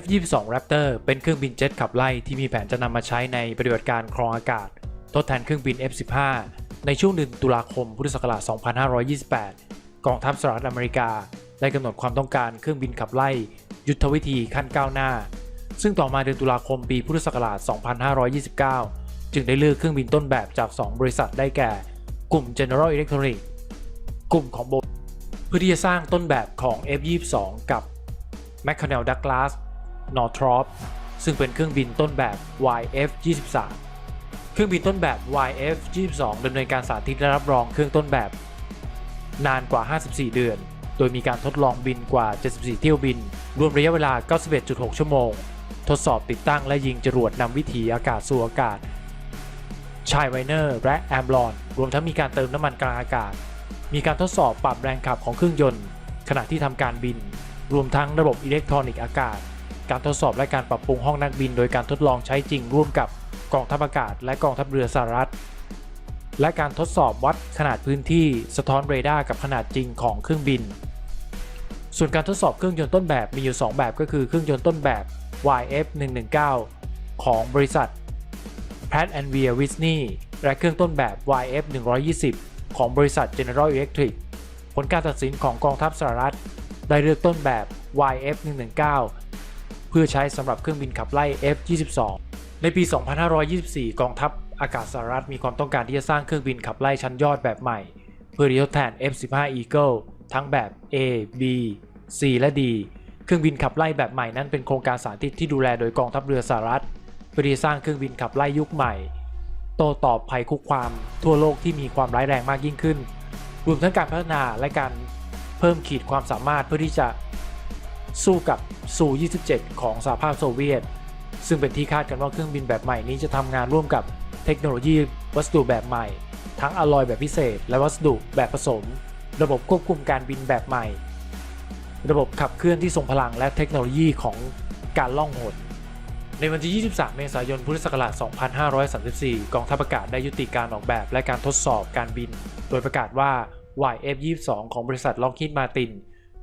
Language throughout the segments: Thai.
F-22 Raptor เป็นเครื่องบินเจ็ตขับไล่ที่มีแผนจะนำมาใช้ในปฏิบัติการครองอากาศ ทดแทนเครื่องบิน F-15 ในช่วงเดือนตุลาคมพุทธศักราช 2528 กองทัพสหรัฐอเมริกา ได้กำหนดความต้องการเครื่องบินขับไล่ ยุทธวิธีขั้นก้าวหน้า ซึ่งต่อมาเดือนตุลาคมปีพุทธศักราช 2529 จึงได้เลือกเครื่องบินต้นแบบจาก 2 บริษัทได้แก่ กลุ่ม General Electric กลุ่มของโบเพื่อที่จะสร้างต้นแบบของ F-22 กับ McConnell Douglas Northrop ซึ่งเป็นเครื่องบินต้นแบบ YF-23 เครื่องบินต้นแบบ YF-22 ดำเนินการสาธิตและรับรองเครื่องต้นแบบ นานกว่า 54 เดือน โดยมีการทดลองบินกว่า 74 เที่ยวบิน รวมระยะเวลา 91.6 ชั่วโมง ทดสอบติดตั้งและยิงจรวดนำวิถีอากาศสู่อากาศชายไวเนอร์และแอมบลอน รวมทั้งมีการเติมน้ำมันกลางอากาศ มีการทดสอบปรับแรงขับของเครื่องยนต์ ขณะที่ทำการบิน รวมทั้งระบบอิเล็กทรอนิกส์อากาศ การทดสอบและการปรับปรุงห้องนักบิน โดยการทดลองใช้จริงร่วมกับกองทัพอากาศ และกองทัพเรือสหรัฐ และการทดสอบวัดขนาดพื้นที่สะท้อนเรดาร์กับขนาดจริงของเครื่องบิน ส่วนการทดสอบเครื่องยนต์ต้นแบบมีอยู่ 2 แบบก็คือเครื่องยนต์ต้นแบบ YF119 ของบริษัท Pratt and Whitney Whitney และเครื่องต้นแบบ YF120 ของบริษัท General Electric ผลการตัดสินของกองทัพสหรัฐ ได้เลือกต้นแบบ YF119 เพื่อใช้สำหรับเครื่องบินขับไล่ F22 ในปี 2524 กองทัพอากาศสหรัฐมีความต้องการที่จะสร้างเครื่องบินขับไล่ชั้นยอดแบบใหม่ เพื่อทดแทน F15 Eagle ทั้งแบบ A B C และ D เครื่องบินขับไล่แบบใหม่นั้นเป็นโครงการสาธิตที่ดูแลโดยกองทัพเรือสหรัฐเพื่อที่สร้างเครื่องบินขับไล่ยุคใหม่ โต้ตอบภัยคุกความทั่วโลกที่มีความร้ายแรงมากยิ่งขึ้น รวมทั้งการพัฒนาและการเพิ่มขีดความสามารถเพื่อที่จะ สู้กับซู 27 ของสหภาพโซเวียต ซึ่งเป็นที่คาดกันว่าเครื่องบินแบบใหม่นี้จะทำงานร่วมกับเทคโนโลยีวัสดุแบบใหม่ ทั้งอะลอยแบบพิเศษ และวัสดุแบบผสม ระบบควบคุมการบินแบบใหม่ ระบบขับเคลื่อนที่ทรงพลังและเทคโนโลยีของการล่องหนในวันที่ 23 เมษายน พุทธศักราช 2534 กองทัพอากาศได้ยุติการออกแบบและการทดสอบการบิน โดยประกาศว่า YF-22 ของบริษัท Lockheed Martin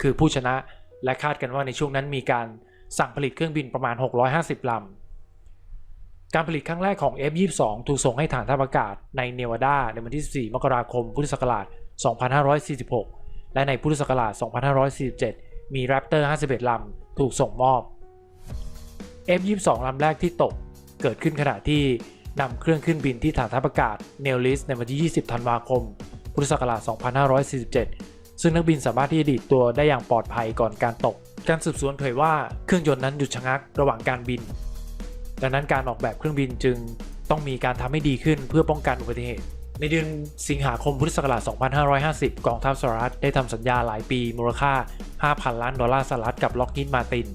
คือผู้ชนะ และคาดกันว่าในช่วงนั้นมีการสั่งผลิตเครื่องบินประมาณ 650 ลำ การผลิตครั้งแรกของ F-22 ถูกส่งให้ฐานทัพอากาศในเนวาดาในวันที่ 4 มกราคม พุทธศักราช 2546 และในพุทธศักราช 2547 มี Raptor 51 ลำ ถูกส่งมอบ F-22 ลำแรกที่ตกเกิดขึ้นขณะที่นำเครื่องขึ้นบินที่ฐานทัพอากาศเนลลิสในวันที่ 20 ธันวาคม พุทธศักราช 2547 ซึ่งนักบินสามารถที่จะดีดตัวได้อย่างปลอดภัยก่อนการตก การสืบสวนเผยว่าเครื่องยนต์นั้นหยุดชะงักระหว่างการบิน ดังนั้นการออกแบบเครื่องบินจึงต้องมีการทำให้ดีขึ้นเพื่อป้องกันอุบัติเหตุ ในเดือนสิงหาคมพุทธศักราช 2550 กองทัพสหรัฐได้ทำสัญญาหลายปีมูลค่า 5,000 ล้านดอลลาร์สหรัฐกับ Lockheed Martin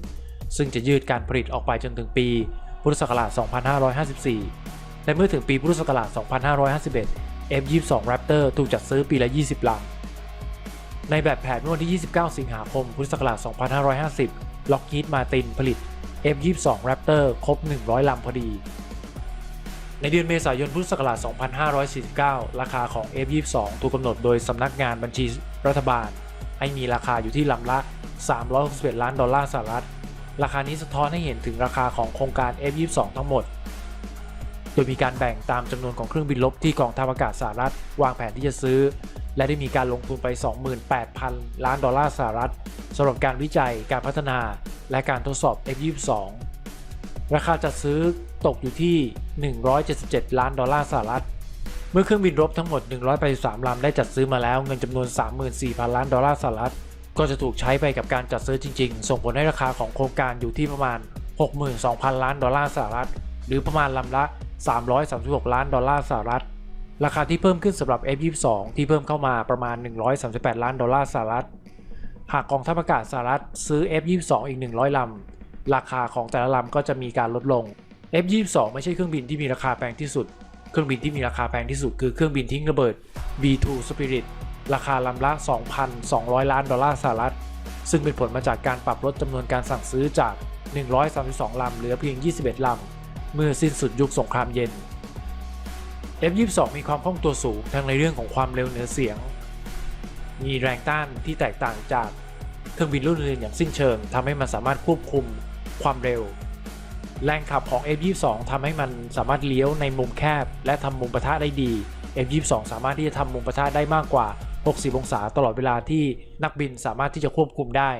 ซึ่งจะยืดการผลิตออกไปจนถึงปี พุทธศักราช 2554 และเมื่อถึงปีพุทธศักราช 2551 F-22 Raptor ถูกจัดซื้อปีละ 20ลำ ในแบบแผนเมื่อวันที่ 29 สิงหาคม พุทธศักราช 2550 Lockheed Martin ผลิต F-22 Raptor ครบ 100 ลำพอดี ในเดือนเมษายน พุทธศักราช 2549 ราคาของ F-22 ถูกกำหนดโดยสำนักงานบัญชีรัฐบาล ให้มีราคาอยู่ที่ลำละ 361 ล้านดอลลาร์สหรัฐ ราคานี้สะท้อนให้เห็นถึงราคาของโครงการ F-22 ทั้งหมด โดยมีการแบ่งตามจำนวนของเครื่องบินรบที่กองทัพอากาศสหรัฐ วางแผนที่จะซื้อ และได้มีการลงทุนไป 28,000 ล้านดอลลาร์สหรัฐสำหรับการวิจัยการพัฒนาและการทดสอบ F-22 ราคาจัดซื้อตกอยู่ที่ 177 ล้านดอลลาร์สหรัฐ เมื่อเครื่องบินรบทั้งหมด 183 ลำได้จัดซื้อมาแล้วเงินจำนวน 34,000 ล้านดอลลาร์สหรัฐ ก็จะถูกใช้ไปกับการจัดซื้อจริง ๆ ส่งผลให้ราคาของโครงการอยู่ที่ประมาณ 62,000 ล้านดอลลาร์สหรัฐ หรือประมาณลำละ 336 ล้านดอลลาร์สหรัฐ ราคาที่เพิ่มขึ้นสำหรับ F22 ที่เพิ่มเข้ามาประมาณ 138 ล้านดอลลาร์สหรัฐ หากกองทัพอากาศสหรัฐซื้อ F22 อีก 100 ลำ ราคาของแต่ละลำก็จะมีการลดลง F22 ไม่ใช่เครื่องบินที่มีราคาแพงที่สุด เครื่องบินที่มีราคาแพงที่สุดคือเครื่องบินทิ้งระเบิด B2 Spirit ราคาลำละ 2,200 ล้านดอลลาร์สหรัฐ ซึ่งเป็นผลมาจากการปรับลดจำนวนการสั่งซื้อจาก 132 ลำเหลือเพียง 21 ลำ เมื่อสิ้นสุดยุคสงครามเย็น F22 มีความคล่องตัวสูงทั้งในเรื่องของความเร็วเหนือเสียง มีแรงต้านที่แตกต่างจากเครื่องบินรุ่นอื่นอย่างสิ้นเชิงทำให้มันสามารถควบคุมความเร็ว แรงขับของ F22 ทำให้มันสามารถเลี้ยวในมุมแคบ และทำมุมปะทะได้ดี F22 สามารถที่จะทำมุมปะทะได้มากกว่า 60 องศาตลอดเวลาที่นักบินสามารถที่จะควบคุมได้